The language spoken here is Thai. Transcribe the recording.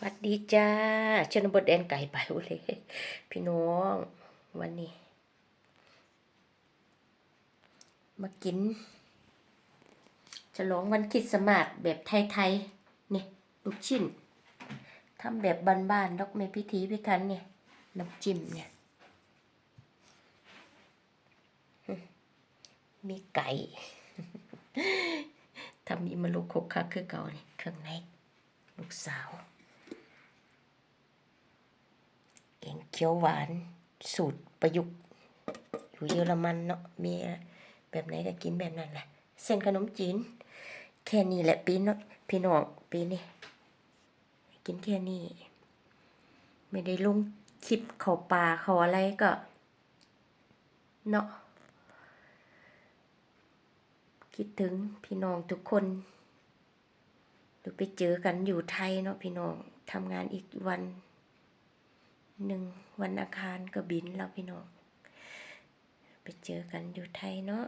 สวัสดีจ้าชนบทแดนไก่ไปเลยพี่น้องวันนี้ มากิน ฉลองวันคริดสต์มาสแบบไทยๆนี่ลูกชิ้นทำแบบบ้านๆดอกไม่พิธีพิธันเนี่ยน้ำจิ้มเนี่ย มีไก่ทำมีมาลุกคกคักคือเก่านี่เครื่องในลูกสาว แกงเขียวหวานสูตรประยุกต์อยู่เยอรมันเนาะมีแบบไหนก็กินแบบนั้นแหละเส้นขนมจีน แค่นี้แหละปีนเนาะพี่น้องปีนี้กินแค่นี้ ไม่ได้ลงคลิปเขาป่าเขาอะไรก็เนาะคิดถึงพี่น้องทุกคนเดี๋ยวไปเจอกันอยู่ไทยเนาะพี่น้องทำงานอีกวัน หนึ่งวันอาคารก็บินแล้วพี่น้องไปเจอกันอยู่ไทยเนาะ